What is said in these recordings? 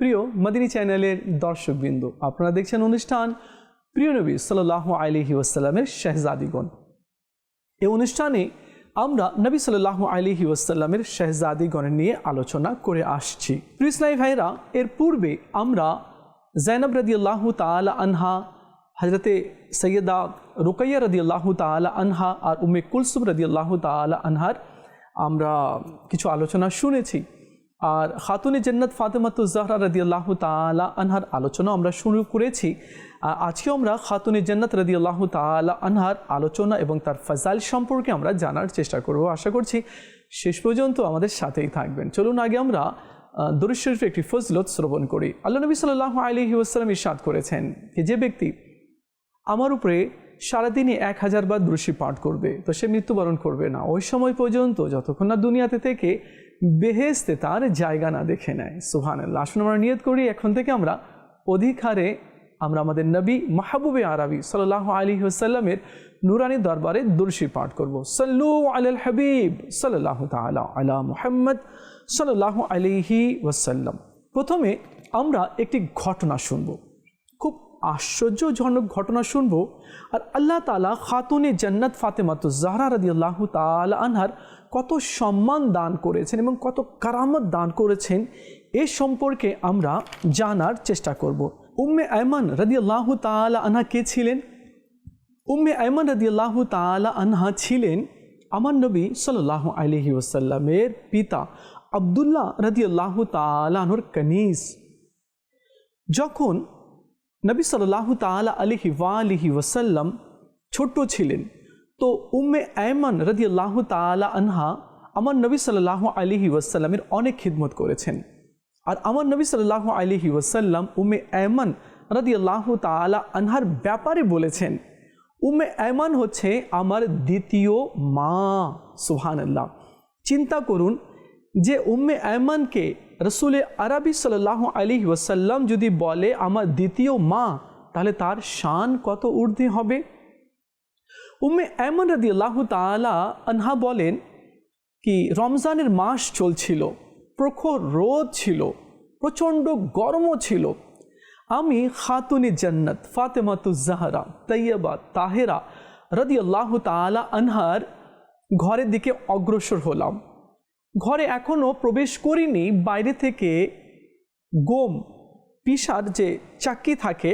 প্রিয় মদিনী চ্যানেলের দর্শকবৃন্দ, আপনারা দেখছেন অনুষ্ঠান প্রিয় নবী সাল্লাহ আলহি ওয়াসাল্লামের শেহজাদিগণ। এই অনুষ্ঠানে আমরা নবী সাল্লাহ আলহি ওয়াসাল্লামের শেহজাদিগণের নিয়ে আলোচনা করে আসছি। প্রিয় ইসলাই ভাইরা এর পূর্বে আমরা জৈনব রদি আল্লাহ তালা আনহা হজরতে সৈয়দা রুকাইয়া রদি আল্লাহ তালা আনহা আর উমে কুলসুম রদি আল্লাহ তালা আনহার আমরা কিছু আলোচনা শুনেছি। আর খাতুনে জন্নত ফাতেমাতু জাহরা রদি আল্লাহ তালা আনহার আলোচনা আমরা শুরু করেছি। আর আজকেও আমরা খাতুনে জন্নত রদি আল্লাহ তালা আনহার আলোচনা এবং তার ফজাইল সম্পর্কে আমরা জানার চেষ্টা করব। আশা করছি শেষ পর্যন্ত আমাদের সাথেই থাকবেন। চলুন আগে আমরা দরুদ একটি ফজলত শ্রবণ করি। আল্লাহ নবী সাল্লাহ আলহি ওসালাম ইরশাদ করেছেন যে ব্যক্তি আমার উপরে সারাদিনই এক হাজার বার দৃষ্টি পাঠ করবে, তো সে মৃত্যুবরণ করবে না। ওই সময় পর্যন্ত যতক্ষণ না দুনিয়াতে থেকে বেহেস্তে তার জায়গা না দেখে নেয়। সুহান আসুন আমরা নিয়ত করি, এখন থেকে আমরা অধিকারে আমরা আমাদের নবী মাহবুবে আরবি সাল্লাহ আলী সাল্লামের নুরানি দরবারে দুর্শি পাঠ করব। সাল্লু আল হাবিব সাল্লাহ তালা আলা মুহাম্মদ সাল্লাহ আলিহি ওয়াসাল্লাম। প্রথমে আমরা একটি ঘটনা শুনব। আশ্চর্যজনক ঘটনা শুনব। আর আল্লাহ তালা খাতুনে জন্নত ফাতেমাতু জাহরা রদি আল্লাহ তালা আনহার কত সম্মান দান করেছেন এবং কত কারামত দান করেছেন, এ সম্পর্কে আমরা জানার চেষ্টা করব। উম্মে আয়মান রদি আল্লাহ তালা আনহা কে ছিলেন? উম্মে আয়মান রদি আল্লাহ তালা আনহা ছিলেন আমার নবী সাল্লাহ আলহি ওসাল্লামের পিতা আবদুল্লাহ রদি আল্লাহ তালাহর কনিস যখন নবী সাল্লাহ তালা আলিহি ওয়ালিহি ওসাল্লাম ছোট্ট ছিলেন। তো উম্মে আয়মান রদি আল্লাহ তালা আনহা আমার নবী সাল্লাহ আলিহি ওয়াসাল্লামের অনেক খিদমত করেছেন। আর আমার নবী সাল্লাহ আলিহি ওয়াসাল্লাম উম্মে আয়মান রদি আল্লাহ তালা আনহার ব্যাপারে বলেছেন, উম্মে আয়মান হচ্ছে আমার দ্বিতীয় মা সুহান আল্লাহ চিন্তা করুন যে উম্মে আয়মানকে রসুলে আরবি সাল্লাহ আলী ওয়াসাল্লাম যদি বলে, আমার দ্বিতীয় মা তাহলে তার শান কত ঊর্ধ্বে হবে? উম্মে এমন রদি আল্লাহ তালা আনহা বলেন কি, রমজানের মাস চলছিল, প্রখর রোদ ছিল, প্রচণ্ড গরমও ছিল। আমি খাতুনি জন্নত, ফাতেমাতু জাহরা তৈয়বা তাহেরা রদি আল্লাহ তালা আনহার ঘরের দিকে অগ্রসর হলাম। ঘরে এখনও প্রবেশ করিনি, বাইরে থেকে গোম পিসার যে চাকি থাকে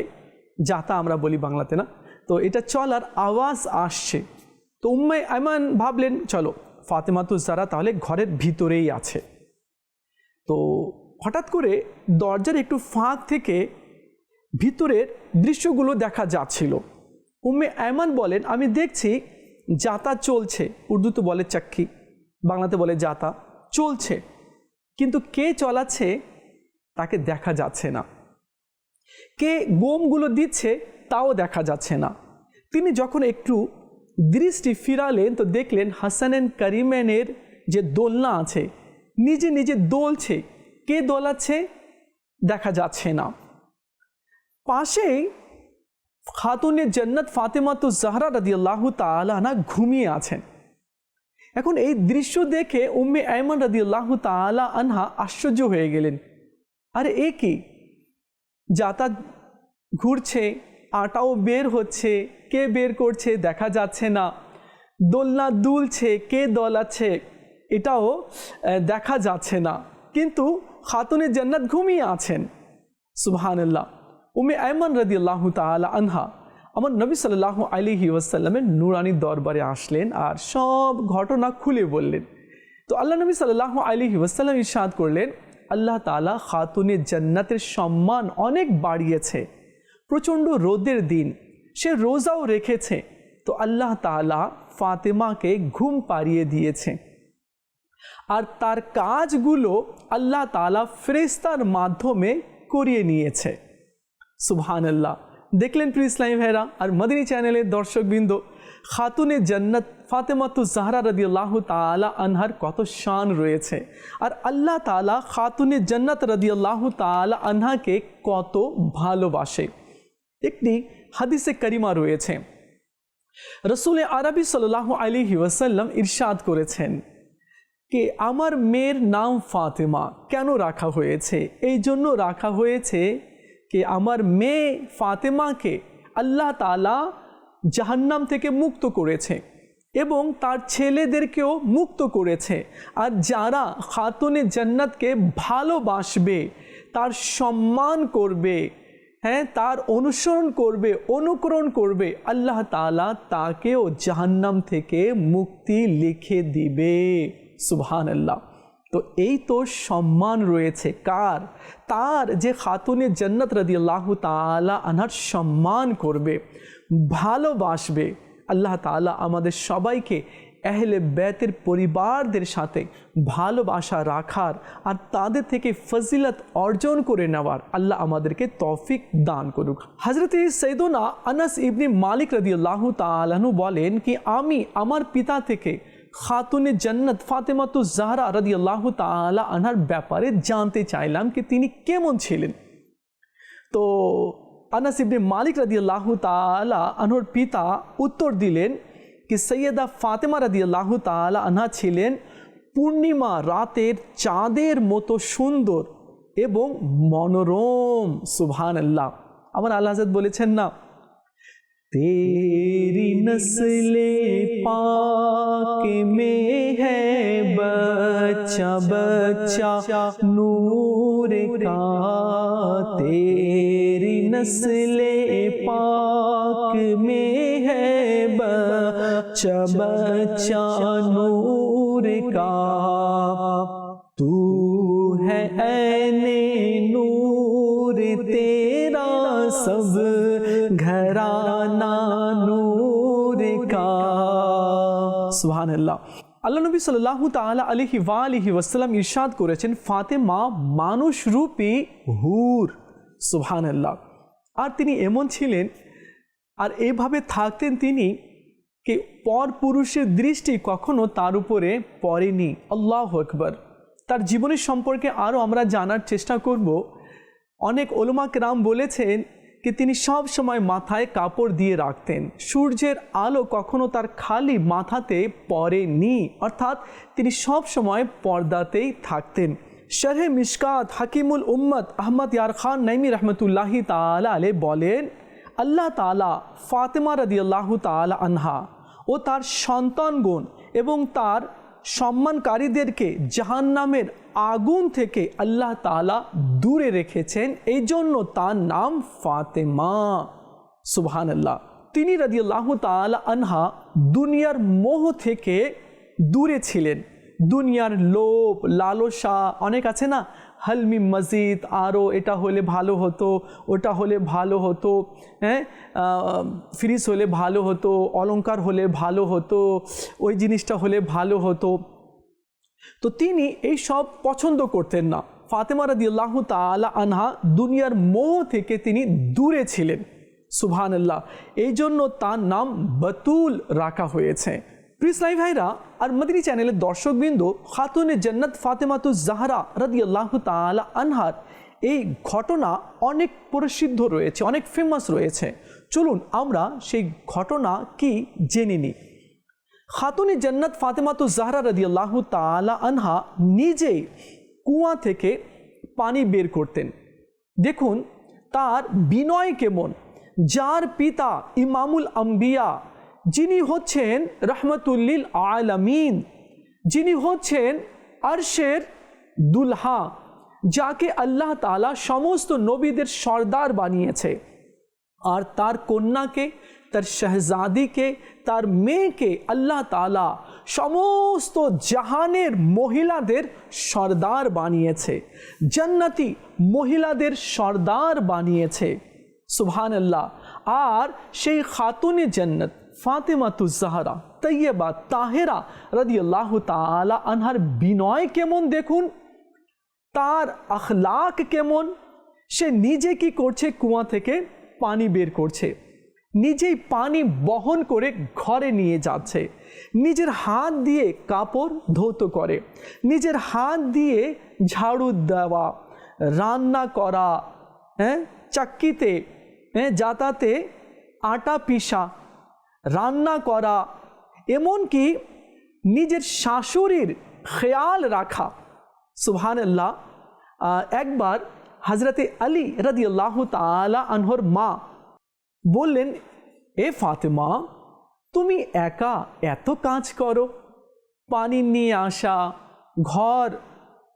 যাতা আমরা বলি বাংলাতে না, তো এটা চলার আওয়াজ আসছে। তো উম্মাই আয়মান ভাবলেন, চলো ফাতেমাতু জারা তাহলে ঘরের ভিতরেই আছে। তো হঠাৎ করে দরজার একটু ফাঁক থেকে ভিতরের দৃশ্যগুলো দেখা যাচ্ছিল। উম্মে আয়মান বলেন, আমি দেখছি, যাতা চলছে। উর্দুতে বলে চাক্কি বাংলাতে বলে যাতা, চলছে। কিন্তু কে চলাচ্ছে তাকে দেখা যাচ্ছে না। কে গোমগুলো দিচ্ছে তাও দেখা যাচ্ছে না। তিনি যখন একটু দৃষ্টি ফিরালেন তো দেখলেন হাসানেন করিমেনের যে দোলনা আছে, নিজে নিজে দোলছে। কে দোলাচ্ছে দেখা যাচ্ছে না। পাশেই খাতুনে জন্নত ফাতেমাতু জাহরা রদি আল্লাহ তালানা ঘুমিয়ে আছেন। এখন এই দৃশ্য দেখে উম্মে আয়মান রদি আল্লাহ তালা আনহা আশ্চর্য হয়ে গেলেন। আরে এ কি? যাতা ঘুরছে, আটাও বের হচ্ছে, কে বের করছে দেখা যাচ্ছে না। দোলনা দুলছে, কে দোলাচ্ছে, এটাও দেখা যাচ্ছে না। কিন্তু খাতুনে জান্নাত ঘুমিয়ে আছেন। সুবহানাল্লাহ। উমে আয়মান রদি আল্লাহ তালা আনহা আমার নবী সাল্লাহ আলিহি ওয়াসাল্লামের নুরানি দরবারে আসলেন আর সব ঘটনা খুলে বললেন। তো আল্লাহ নবী সাল্লাহ আলিহি ওয়াসাল্লাম ইসাদ করলেন, আল্লাহ তালা খাতুনে জান্নাতের সম্মান অনেক বাড়িয়েছে, প্রচণ্ড রোদের দিন, সে রোজাও রেখেছে। তো আল্লাহ তালা ফাতেমাকে ঘুম পাড়িয়ে দিয়েছে। আর তার কাজগুলো আল্লাহ তালা ফ্রেস্তার মাধ্যমে করিয়ে নিয়েছে। সুবহান আল্লাহ দেখলেন প্রিয় ইসলামী ভাইরা, আর মদিনী চ্যানেলের দর্শকবৃন্দ, খাতুনে জান্নাত ফাতেমাতু জাহরা রদি আল্লাহ তালা আনহার কত শান রয়েছে। আর আল্লাহ তালা খাতুনে জান্নাত আল্লাহ তালা আনহাকে কত ভালোবাসে। একটি হাদিসে করিমা রয়েছে। রসুল আরবি সাল্লাহ আলিহি ওয়াসাল্লাম ইরশাদ করেছেন, কে আমার মেয়ের নাম ফাতেমা কেন রাখা হয়েছে? এই জন্য রাখা হয়েছে যে আমার মেয়ে ফাতেমাকে আল্লাহ তালা জাহান্নাম থেকে মুক্ত করেছে এবং তার ছেলেদেরকেও মুক্ত করেছে। আর যারা খাতুনে জান্নাতকে ভালোবাসবে, তার সম্মান করবে হ্যাঁ তার অনুসরণ করবে, অনুকরণ করবে, আল্লাহ তালা তাকেও জাহান্নাম থেকে মুক্তি লিখে দিবে। সুবহান আল্লাহ তো এই তো সম্মান রয়েছে। কার? তার যে খাতুনে জন্নত রদি আল্লাহ তালা আনার সম্মান করবে, ভালোবাসবে, আল্লাহ তালা আমাদের সবাইকে এহলে বেতের পরিবারদের সাথে ভালোবাসা রাখার আর তাদের থেকে ফজিলত অর্জন করে নেওয়ার আল্লাহ আমাদেরকে তৌফিক দান করুক। হজরত সৈদুনা আনাস ইবনি মালিক রদি আল্লাহ তালাহু বলেন কি, আমি আমার পিতা থেকে খাতুনে জন্নত ফাতেমাতু জাহরা রদি আল্লাহ তালা আনার ব্যাপারে জানতে চাইলাম কি তিনি কেমন ছিলেন। তো আনাস ইবনে মালিক রদি আল্লাহ তালা আনহর পিতা উত্তর দিলেন কি সৈয়দা ফাতেমা রদি আল্লাহ তালা আনহা ছিলেন পূর্ণিমা রাতের চাঁদের মতো সুন্দর এবং মনোরম সুবহান আল্লাহ আমার আল্লাহ বলেছেন না تیری نسل پاک میں ہے بچہ بچہ، نور کا تیری نسل پاک میں ہے بچہ بچہ، نور সুবহান আল্লাহ নবী সাল্লাহ তাআলা আলিহি ওয়ালিহি ওয়াসাল্লাম ইরশাদ করেছেন, ফাতেমা মানুষ রূপী হুর। সুবহান আল্লাহ আর তিনি এমন ছিলেন, আর এভাবে থাকতেন তিনি কে পর পুরুষের দৃষ্টি কখনো তার উপরে পড়েনি। আল্লাহ আকবর। তার জীবনের সম্পর্কে আরও আমরা জানার চেষ্টা করব। অনেক ওলমা রাম বলেছেন কি তিনি সব সময় মাথায় কাপড় দিয়ে রাখতেন। সূর্যের আলো কখনো তার খালি মাথাতে পড়েনি, অর্থাৎ তিনি সব সময় পর্দাতেই থাকতেন। শারহে মিশকাত হাকিমুল উম্মদ আহমদ ইয়ার খান নাইমি রহমতুল্লাহি তালা আলে বলেন, আল্লাহ তালা ফাতেমা রদিয়াল্লাহ তালা আনহা ও তার সন্তানগণ এবং তার সম্মানকারীদেরকে জাহান্নামের আগুন থেকে আল্লাহ তালা দূরে রেখেছেন। এই জন্য তার নাম ফাতেমা। সুবহান আল্লাহ তিনি রাদিয়াল্লাহ তালা আনহা দুনিয়ার মোহ থেকে দূরে ছিলেন। দুনিয়ার লোভ, লালসা অনেক আছে না? হালমি মসজিদ আরও এটা হলে ভালো হতো, ওটা হলে ভালো হতো হ্যাঁ? ফ্রিজ হলে ভালো হতো, অলংকার হলে ভালো হতো, ওই জিনিসটা হলে ভালো হতো। তো তিনি এই সব পছন্দ করতেন না। ফাতেমা রাদিয়াল্লাহ তালা আনহা দুনিয়ার মোহ থেকে তিনি দূরে ছিলেন। সুবহান আল্লাহ এই জন্য তার নাম বতুল রাখা হয়েছে। প্রিসলাই ভাইরা, আর মদিনী চ্যানেলের দর্শকবৃন্দ, খাতুনে জন্নত ফাতেমাতু জাহরা রদি আল্লাহ তালা আনহার এই ঘটনা অনেক প্রসিদ্ধ রয়েছে, অনেক ফেমাস রয়েছে। চলুন আমরা সেই ঘটনা কি জেনে নিই। খাতুনে জন্নত ফাতেমাতু জাহরা রদি আল্লাহ তালা আনহা নিজেই কুয়া থেকে পানি বের করতেন। দেখুন, তার বিনয় কেমন, যার পিতা ইমামুল আম্বিয়া, যিনি হচ্ছেন রহমতুল্লিল আলামিন, যিনি হচ্ছেন আরশের দুলহা, যাকে আল্লাহ তালা সমস্ত নবীদের সর্দার বানিয়েছে। আর তার কন্যাকে তার শাহজাদিকে, তার মেয়েকে আল্লাহ তালা সমস্ত জাহানের মহিলাদের সর্দার বানিয়েছে। জান্নাতি মহিলাদের সর্দার বানিয়েছে। সুবহান আল্লাহ আর সেই খাতুনে জান্নাত ফাতেমাতু জাহরা তৈয়বা তাহেরা রাদি আল্লাহ তালা আনহার বিনয় কেমন দেখুন? তার আখলাক কেমন? সে নিজে কি করছে? কুয়া থেকে পানি বের করছে। নিজেই পানি বহন করে ঘরে নিয়ে যাচ্ছে। নিজের হাত দিয়ে কাপড় ধৌত করে। নিজের হাত দিয়ে ঝাড়ু দেওয়া, রান্না করা হ্যাঁ চাক্কিতে হ্যাঁ যাতাতে আটা পিসা রান্না করা, এমনকি নিজের শাশুড়ির খেয়াল রাখা। সুবহানাল্লাহ একবার হজরতে আলী রাদি আল্লাহ তালা আনহর মা বললেন, এ ফাতেমা, তুমি একা এত কাজ করো। পানি নিয়ে আসা, ঘর,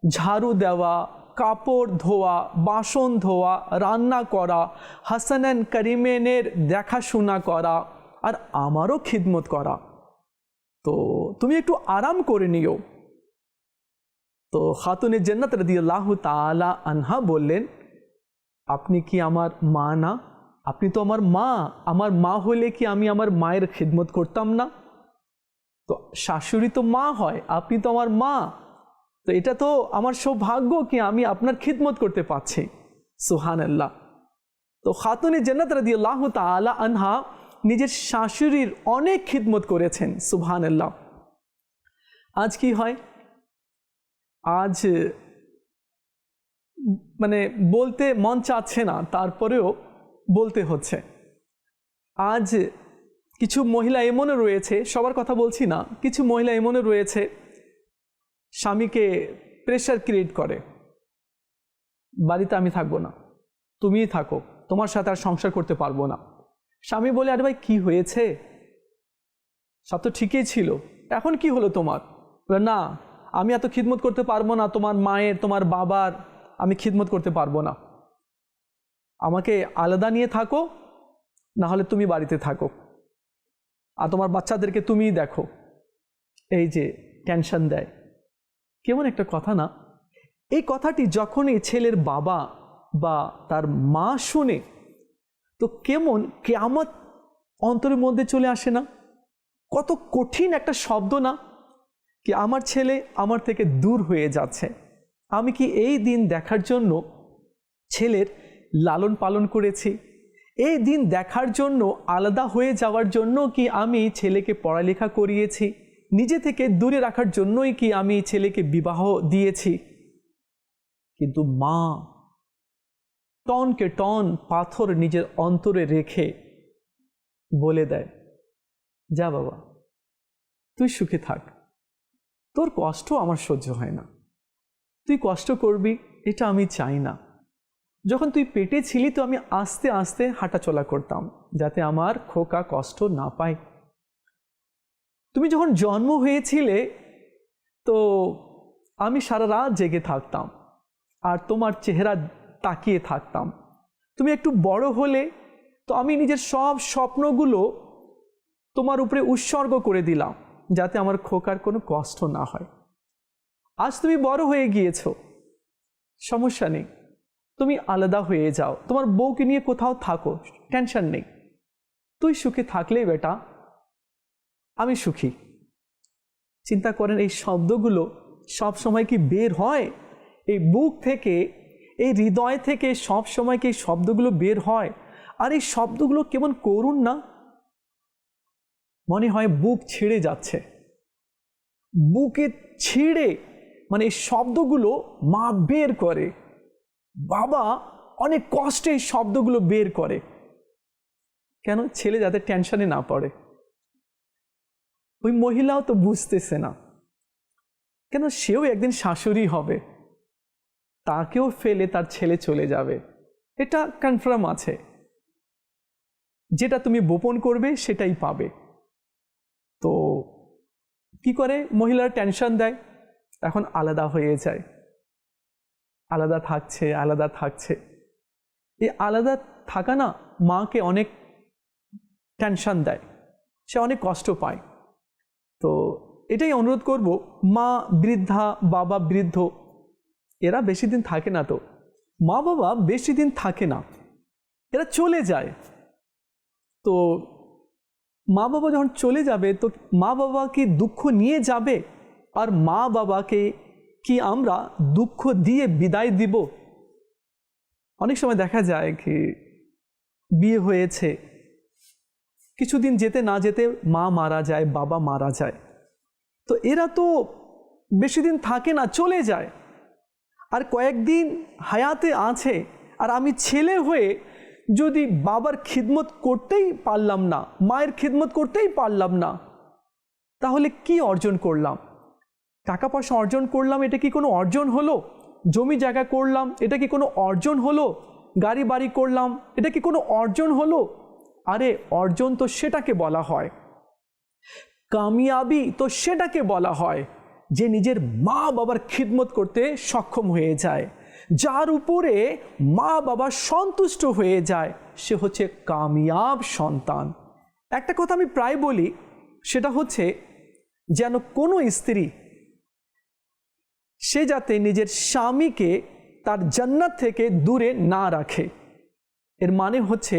ঝাড়ু দেওয়া, কাপড় ধোয়া, বাসন ধোয়া, রান্না করা, হাসানান করিমেনের দেখাশোনা করা আর আমারও খিদমত করা। তো তুমি একটু আরাম করে নিও। তো খাতুনে জন্নত রদিয়াল্লাহ তালা আনহা বললেন, আপনি কি আমার মা না? আপনি তো আমার মা আমার মা হলে কি আমি আমার মায়ের খিদমত করতাম না? তো শাশুড়ি তো মা হয়, আপনি তো আমার মা। তো এটা তো আমার সৌভাগ্য কি আমি আপনার খিদমত করতে পারছি। সুহান আল্লাহ তো খাতুনে জন্নত রদি আল্লাহ তালা আনহা নিজের শাশুড়ির অনেক খিদমত করেছেন সুবহান আল্লাহ আজ কি হয়? আজ মানে বলতে মন চাচ্ছে না, তারপরেও বলতে হচ্ছে। আজ কিছু মহিলা এমনও রয়েছে, সবার কথা বলছি না, কিছু মহিলা এমনও রয়েছে, স্বামীকে প্রেশার ক্রিয়েট করে। বাড়িতে আমি থাকব না, তুমিই থাকো, তোমার সাথে আর সংসার করতে পারব না। স্বামী বলে, আরে ভাই, কী হয়েছে? সব তো ঠিকই ছিল। এখন কি হলো তোমার? না, আমি এত খিদমত করতে পারব না, তোমার মায়ের, তোমার বাবার, আমি খিদমত করতে পারব না। আমাকে আলাদা নিয়ে থাকো না হলে তুমি বাড়িতে থাকো। আর তোমার বাচ্চাদেরকে তুমিই দেখো। এই যে টেনশন দেয়। কেমন একটা কথা না? এই কথাটি যখনই ছেলের বাবা বা তার মা শুনে, তো কেমন কেয়ামত অন্তরের মধ্যে চলে আসে না? কত কঠিন একটা শব্দ না? কি আমার ছেলে আমার থেকে দূর হয়ে যাচ্ছে। আমি কি এই দিন দেখার জন্য ছেলের লালন পালন করেছি। এই দিন দেখার জন্য, আলাদা হয়ে যাওয়ার জন্য কি আমি ছেলেকে পড়ালেখা করিয়েছি? নিজে থেকে দূরে রাখার জন্যই কি আমি ছেলেকে বিবাহ দিয়েছি? কিন্তু মা, টনকে টন পাথর নিজের অন্তরে রেখে বলে দেয়, যা বাবা, তুই সুখে থাক। তোর কষ্ট আমার সহ্য হয় না। তুই কষ্ট করবি, এটা আমি চাই না। যখন তুই পেটে ছিলি তো আমি আস্তে আস্তে হাঁটাচলা করতাম, যাতে আমার খোকা কষ্ট না পায়। তুমি যখন জন্ম হয়েছিলে তো আমি সারা রাত জেগে থাকতাম আর তোমার চেহারা তাকিয়ে থাকতাম। তুমি একটু বড় হলে তো আমি নিজের সব স্বপ্নগুলো তোমার উপরে উৎসর্গ করে দিলাম, যাতে আমার খোকার কোনো কষ্ট না হয়। আজ তুমি বড় হয়ে গিয়েছ। সমস্যা নেই। তুমি আলাদা হয়ে যাও। তোমার বউকে নিয়ে কোথাও থাকো, টেনশন নেই। তুই সুখে থাকলেই বেটা, আমি সুখী। চিন্তা করেন এই শব্দগুলো সব সময় কি বের হয়? এই বুক থেকে, এই হৃদয় থেকে সব সময় কি এই শব্দগুলো বের হয়? আর এই শব্দগুলো কেমন করুন না? মনে হয় বুক ছিঁড়ে যাচ্ছে। বুকে ছিঁড়ে মানে এই শব্দগুলো মা বের করে। বাবা অনেক কষ্টে শব্দগুলো বের করে। কেন? ছেলে যাতে টেনশনে না পড়ে। ওই মহিলাও তো বুঝতেছে না। কেন? সেও একদিন শাশুড়ি হবে। তাকেও ফেলে তার ছেলে চলে যাবে। এটা কনফার্ম আছে। যেটা তুমি বোপন করবে, সেটাই পাবে। তো কি করে? মহিলার টেনশন দেয়, এখন আলাদা হয়ে যায়। আলাদা থাকছে আলাদা থাকছে। এই আলাদা থাকা না মাকে অনেক টেনশন দেয়। সে অনেক কষ্ট পায়। তো এটাই অনুরোধ করব, মা বৃদ্ধা, বাবা বৃদ্ধ, এরা বেশি দিন থাকে না তো। মা, বাবা বেশি দিন থাকে না। এরা চলে যায়। তো মা, বাবা যখন চলে যাবে, তো মা, বাবা কি দুঃখ নিয়ে যাবে? আর মা, বাবাকে কি আমরা দুঃখ দিয়ে বিদায় দিব? অনেক সময় দেখা যায় কি, বিয়ে হয়েছে, কিছুদিন যেতে না যেতে মা মারা যায়, বাবা মারা যায়। তো এরা তো বেশি দিন থাকে না, চলে যায়। আর কয়েকদিন হায়াতে আছে, আর আমি ছেলে হয়ে যদি বাবার খিদমত করতেই পারলাম না, মায়ের খিদমত করতেই পারলাম না, তাহলে কি অর্জন করলাম? টাকা পয়সা অর্জন করলাম, এটা কি কোনো অর্জন হলো? জমি জায়গা করলাম, এটা কি কোনো অর্জন হলো? গাড়ি বাড়ি করলাম, এটা কি কোনো অর্জন হলো? আরে, অর্জন তো সেটাকে বলা হয়। কামিয়াবি তো সেটাকে বলা হয়, যে নিজের মা বাবার খিদমত করতে সক্ষম হয়ে যায়। যার উপরে মা বাবা সন্তুষ্ট হয়ে যায়, সে হচ্ছে কামিয়াব সন্তান। একটা কথা আমি প্রায় বলি, সেটা হচ্ছে, যেন কোনো স্ত্রী সে যাতে নিজের স্বামীকে তার জান্নাত থেকে দূরে না রাখে। এর মানে হচ্ছে,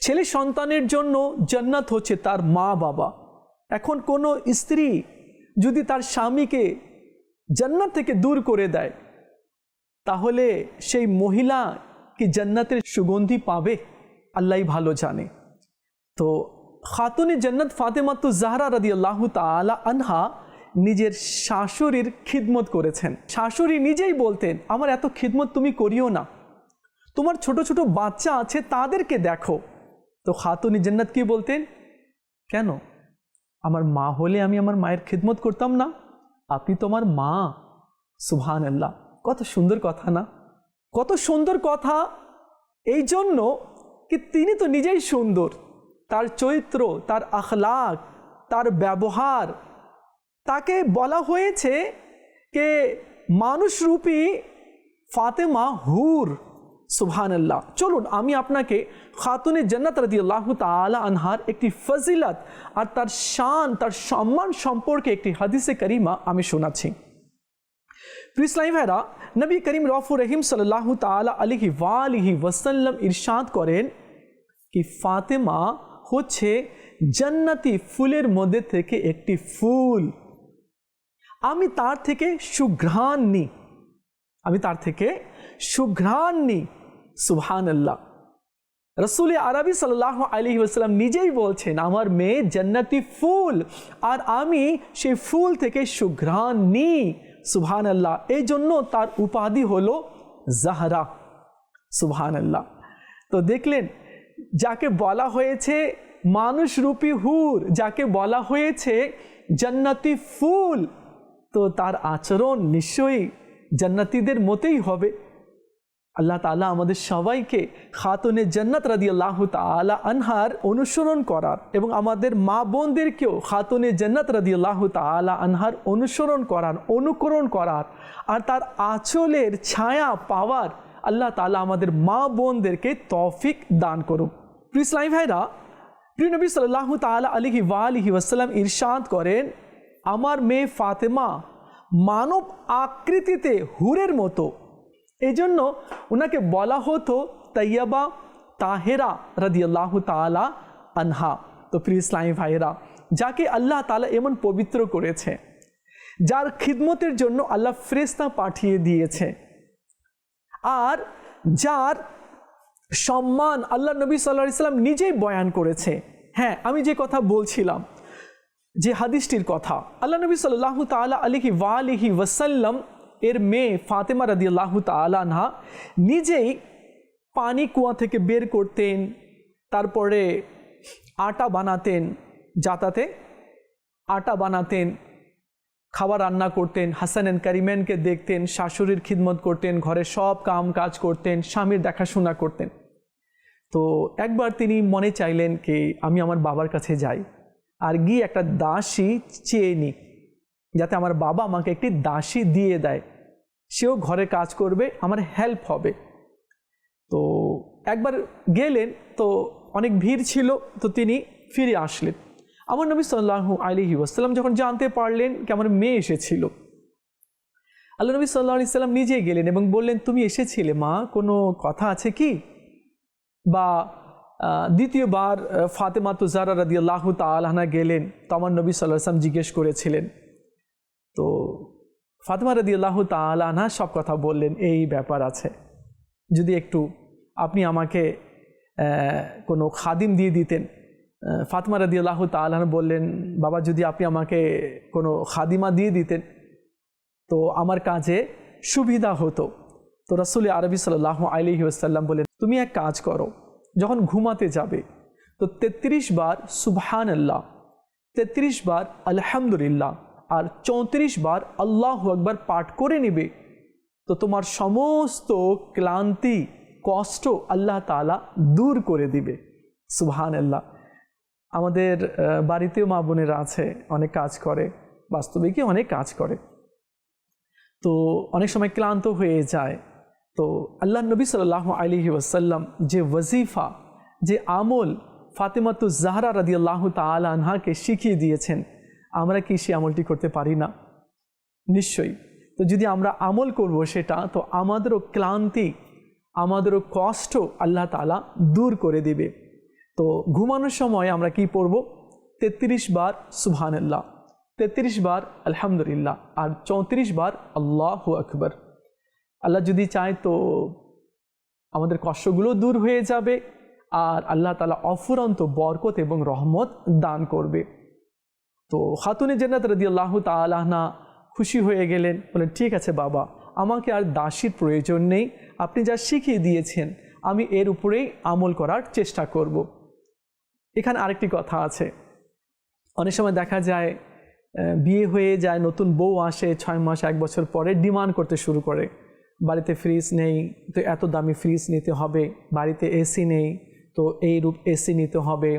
ছেলে সন্তানের জন্য জান্নাত হচ্ছে তার মা বাবা। এখন কোনো স্ত্রী যদি তার স্বামীকে জান্নাত থেকে দূর করে দেয়, তাহলে সেই মহিলা কি জান্নাতের সুগন্ধি পাবে? আল্লাহ ভালো জানে। তো খাতুনে জান্নাত ফাতেমাতু জাহরা রাদি আল্লাহ তালা আনহা নিজের শাশুড়ির খিদমত করেছেন। শাশুড়ি নিজেই বলতেন, আমার এত খিদমত তুমি করিও না। তোমার ছোট ছোট বাচ্চা আছে, তাদেরকে দেখো। তো খাতুনি জান্নাত কি বলতেন? কেন? আমার মা হলে আমি আমার মায়ের খিদমত করতাম না। আপনি তোমার মা। সুহান আল্লাহ কত সুন্দর কথা না? কত সুন্দর কথা। এই জন্য কি তিনি তো নিজেই সুন্দর। তার চরিত্র, তার আখলাক, তার ব্যবহার তাকে বলা হয়েছে কে মানুষরূপী ফাতেমা হুর। সুবহানাল্লাহ। চলুন, আমি আপনাকে খাতুনে জান্নাত রাদি আল্লাহ তালা আনহার একটি ফজিলত আর তার শান, তার সম্মান সম্পর্কে একটি হাদিসে করিমা আমি শোনাচ্ছি। প্রিসলাই ভাইরা, নবী করিম রফুর রহিম সাল্লাহ তালা আলিহি ওয়ালিহি ওয়াসাল্লাম ইরশাদ করেন কি ফাতেমা হচ্ছে জান্নাতি ফুলের মধ্যে থেকে একটি ফুল। আমি তার থেকে সুঘ্রাণ। নিই আমি তার থেকে সুঘ্রাণ। নিই সুবহান আল্লাহ রসুল আরবি সাল্লাহ আলী ওসালাম নিজেই বলছেন, আমার মেয়ে জান্নাতি ফুল আর আমি সেই ফুল থেকে সুঘ্রাণ। নিই সুবহান আল্লাহ এই জন্য তার উপাধি হলো জাহরা। সুবহান আল্লাহ তো দেখলেন, যাকে বলা হয়েছে মানুষরূপী হুর, যাকে বলা হয়েছে জান্নাতি ফুল তো তার আচরণ নিশ্চয়ই জান্নাতিদের মতেই হবে। আল্লাহ তালা আমাদের সবাইকে খাতুনে জান্নাত রাদি আল্লাহ তালা আনহার অনুসরণ করার এবং আমাদের মা বোনদেরকেও খাতুনে জান্নাত রাদি আল্লাহ তালা আনহার অনুসরণ করার, অনুকরণ করার আর তার আঁচলের ছায়া পাওয়ার আল্লাহ তালা আমাদের মা বোনদেরকে তৌফিক দান করুক। প্রিসলাই ভাইরা, প্রিয় নবী সাল্লাহ তালা আলিহি ওয়ালিহি ওয়াসাল্লাম ইরশাদ করেন আমার মেয়ে ফাতেমা মানব আকৃতিতে হুরের মতো। এই জন্য ওনাকে বলা হতো তৈয়বা তাহেরা রদিয়াল্লাহ তালা আনহা। তো প্রিয় ইসলামী ভাইয়েরা, যাকে আল্লাহ তালা এমন পবিত্র করেছে, যার খিদমতের জন্য আল্লাহ ফ্রেস্তা পাঠিয়ে দিয়েছে, আর যার সম্মান আল্লাহ নবী সাল্লাহ ইসলাম নিজেই বয়ান করেছে। হ্যাঁ আমি যে কথা বলছিলাম যে হাদিসটির কথা। আল্লাহ নবী সাল্লাহ তালা আলিহি ওয়ালিহি ওয়াসাল্লাম এর মেয়ে ফাতেমা রাদি আল্লাহ তালানহা নিজেই পানি কুয়া থেকে বের করতেন, তারপরে আটা বানাতেন যাতাতে আটা বানাতেন, খাবার রান্না করতেন, হাসান এন কারিমেনকে দেখতেন, শাশুড়ির খিদমত করতেন ঘরে সব কাম কাজ করতেন, স্বামীর দেখাশোনা করতেন। তো একবার তিনি মনে চাইলেন কি, আমি আমার বাবার কাছে যাই। আর গিয়ে একটা দাসী চেয়ে নিই যাতে আমার বাবা আমাকে একটি দাসী দিয়ে দেয়। সেও ঘরে কাজ করবে, আমার হেল্প হবে। তো একবার গেলেন, তো অনেক ভিড় ছিল, তো তিনি ফিরে আসলেন। আমার নবী সাল্লাহ আলিহি ওয়াসাল্লাম যখন জানতে পারলেন কি আমার মেয়ে এসেছিল, আল্লাহ নবী সাল্লাহ আলি সাল্লাম গেলেন এবং বললেন, তুমি এসেছিলে মা, কোনো কথা আছে কি? বা দ্বিতীয়বার ফাতেমা তুজারা রাদি আল্লাহ তালাহনা গেলেন তো আমার নবী সাল্লাহ আসলাম জিজ্ঞেস করেছিলেন। তো ফাতেমা রাদি আল্লাহ তালাহা সব কথা বললেন, এই ব্যাপার আছে। যদি একটু আপনি আমাকে কোনো খাদিম দিয়ে দিতেন। ফাতেমা রাদি আল্লাহ তালাহা বললেন, বাবা যদি আপনি আমাকে কোনো খাদিমা দিয়ে দিতেন, তো আমার কাজে সুবিধা হতো। তো রাসুল আরবি সাল্লাহ আলহি আসাল্লাম বলেন, তুমি এক কাজ করো যখন ঘুমাতে যাবে, তো তেত্রিশ বার সুবহান আল্লাহ তেত্রিশ বার আলহামদুলিল্লাহ আর চৌত্রিশ বার আল্লাহ একবার পাঠ করে নেবে, তো তোমার সমস্ত ক্লান্তি, কষ্ট আল্লাহ তালা দূর করে দিবে। সুবহান আল্লাহ আমাদের বাড়িতেও মা বোনেরা আছে, অনেক কাজ করে, বাস্তবিকই অনেক কাজ করে। তো অনেক সময় ক্লান্ত হয়ে যায় তো আল্লাহ নবী সাল্লাহ আলহি ওয়াসাল্লাম যে ওয়াজিফা, যে আমল ফাতেমাতু জাহরা রাদি আল্লাহ তালা আনহাকে শিখিয়ে দিয়েছেন, আমরা কি সে আমলটি করতে পারি না? নিশ্চয়ই। তো যদি আমরা আমল করব সেটা, তো আমাদেরও ক্লান্তি, আমাদেরও কষ্ট আল্লাহ তালা দূর করে দিবে। তো ঘুমানোর সময় আমরা কি পড়ব? তেত্রিশ বার সুবহানাল্লাহ, তেত্রিশ বার আলহামদুলিল্লাহ, আর চৌত্রিশ বার আল্লাহ আকবর। আল্লাহ যদি চায় তো আমাদের কষ্টগুলো দূর হয়ে যাবে আর আল্লাহ তালা অফুরন্ত বরকত এবং রহমত দান করবে। তো খাতুনে জেনাত রদি আল্লাহ তালাহনা খুশি হয়ে গেলেন বলেন ঠিক আছে বাবা, আমাকে আর দাসীর প্রয়োজন নেই, আপনি যা শিখিয়ে দিয়েছেন, আমি এর উপরেই আমল করার চেষ্টা করব। এখানে আরেকটি কথা আছে। অনেক সময় দেখা যায় বিয়ে হয়ে যায়, নতুন বউ আসে, ছয় মাস, এক বছর পরে ডিমান্ড করতে শুরু করে। বাড়িতে ফ্রিজ নেই, তো এত দামি ফ্রিজ নিতে হবে, বাড়িতে এসি নেই, তো এই রূপ এসি নিতে হবে,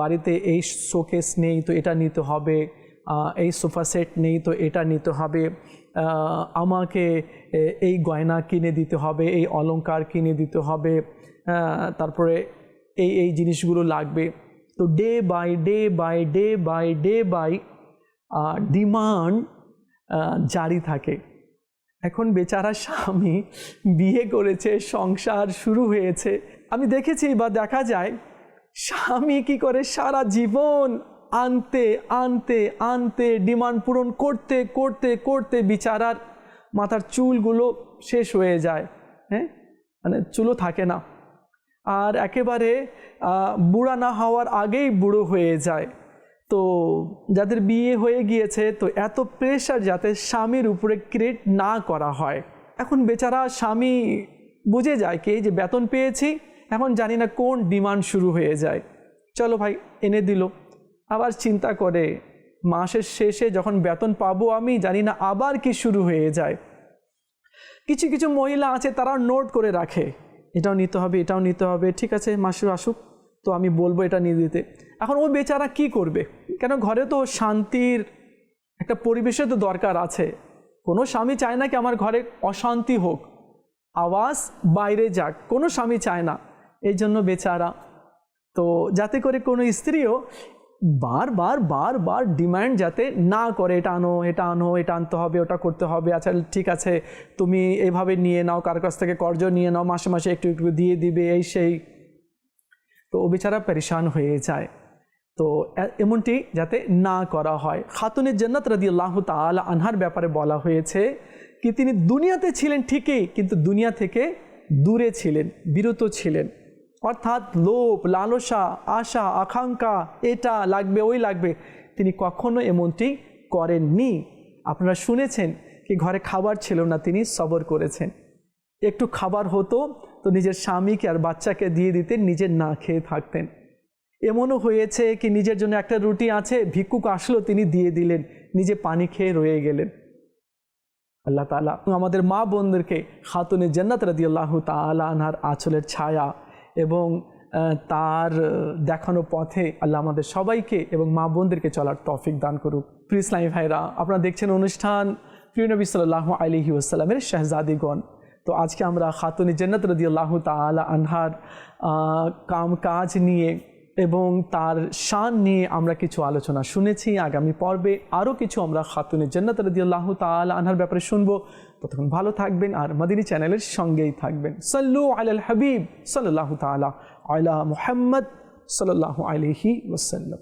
বাড়িতে এই শোকেস নেই, তো এটা নিতে হবে এই সোফা সেট নেই, তো এটা নিতে হবে আমাকে এই গয়না কিনে দিতে হবে, এই অলংকার কিনে দিতে হবে তারপরে এই এই জিনিসগুলো লাগবে, তো day by day by day by day by demand জারি থাকে। এখন বেচারা স্বামী বিয়ে করেছে, সংসার শুরু হয়েছে। আমি দেখেছি বা দেখা যায়, স্বামী কি করে সারা জীবন আনতে আনতে আনতে, ডিমান্ড পূরণ করতে করতে করতে বিচারার মাথার চুলগুলো শেষ হয়ে যায়। হ্যাঁ? মানে চুলও থাকে না। আর একেবারে বুড়া না হওয়ার আগেই বুড়ো হয়ে যায়। তো যাদের বিয়ে হয়ে গিয়েছে, তো এত প্রেশার যাতে স্বামীর উপরে ক্রিয়েট না করা হয়। এখন বেচারা স্বামী বুঝে যায় কি যে বেতন পেয়েছি, এখন জানি না কোন ডিমান্ড শুরু হয়ে যায়। চলো ভাই, এনে দিল। আবার চিন্তা করে, মাসের শেষে যখন বেতন পাবো আমি, জানি না আবার কি শুরু হয়ে যায়। কিছু কিছু মহিলা আছে তারা নোট করে রাখে। এটাও নিতে হবে, এটাও নিতে হবে, ঠিক আছে মাসু আসুক। তো আমি বলব এটা নিয়ে দিতে এখন ও বেচারা কি করবে? কেন ঘরে তো শান্তির একটা পরিবেশে তো দরকার আছে। কোনো স্বামী চায় না কি আমার ঘরে অশান্তি হোক। আওয়াজ বাইরে যাক, কোনো স্বামী চায় না। এই জন্য বেচারা। তো যাতে করে কোনো স্ত্রীও বারবার বারবার ডিমান্ড যাতে না করে, এটা আনো এটা আনো, এটা আনতে হবে, ওটা করতে হবে আচ্ছা ঠিক আছে, তুমি এভাবে নিয়ে নাও, কার কাছ থেকে কর্জ নিয়ে নাও, মাসে মাসে একটু একটু দিয়ে দিবে, এই, সেই তো ও বেচারা পরেশান হয়ে যায়। তো এমনটি যাতে না করা হয়। খাতুনের জান্নাত রাদি আল্লাহ তালা আনহার ব্যাপারে বলা হয়েছে কি, তিনি দুনিয়াতে ছিলেন ঠিকই, কিন্তু দুনিয়া থেকে দূরে ছিলেন, বিরত ছিলেন। অর্থাৎ লোভ, লালসা, আশা, আকাঙ্ক্ষা, এটা লাগবে, ওই লাগবে, তিনি কখনো এমনটি করেননি। আপনারা শুনেছেন কি, ঘরে খাবার ছিল না, তিনি সবর করেছেন। একটু খাবার হতো তো নিজের স্বামীকে আর বাচ্চাকে দিয়ে দিতেন নিজের না খেয়ে থাকতেন। এমনও হয়েছে কি নিজের জন্য একটা রুটি আছে, ভিক্ষুক আসলো, তিনি দিয়ে দিলেন, নিজে পানি খেয়ে রয়ে গেলেন। আল্লাহ তালা আমাদের মা বোনদেরকে খাতুনে জান্নাত রাদি আল্লাহ তালা আনহার আঁচলের ছায়া এবং তার দেখানো পথে আল্লাহ আমাদের সবাইকে এবং মা বোনদেরকে চলার তৌফিক দান করুক। প্রিয় ইসলামী ভাইরা আপনারা দেখছেন অনুষ্ঠান প্রিয় নবী সাল্লাহ আলহি আসসালামের শাহজাদিগণ। তো আজকে আমরা খাতুনে জান্নাত রদি আল্লাহ তালা আনহার কাম কাজ নিয়ে এবং তার শান নিয়ে আমরা কিছু আলোচনা শুনেছি। আগামী পর্বে আরও কিছু আমরা খাতুনের রদি রাদিয়াল্লাহু তাআলা আনহার ব্যাপারে শুনব। ততক্ষণ ভালো থাকবেন আর মাদিনী চ্যানেলের সঙ্গেই থাকবেন। সাল্লু আলাল হাবিব সাল্লাল্লাহু তাআলা আলা মুহাম্মদ সাল্লাল্লাহু আলাইহি ওয়াসাল্লাম।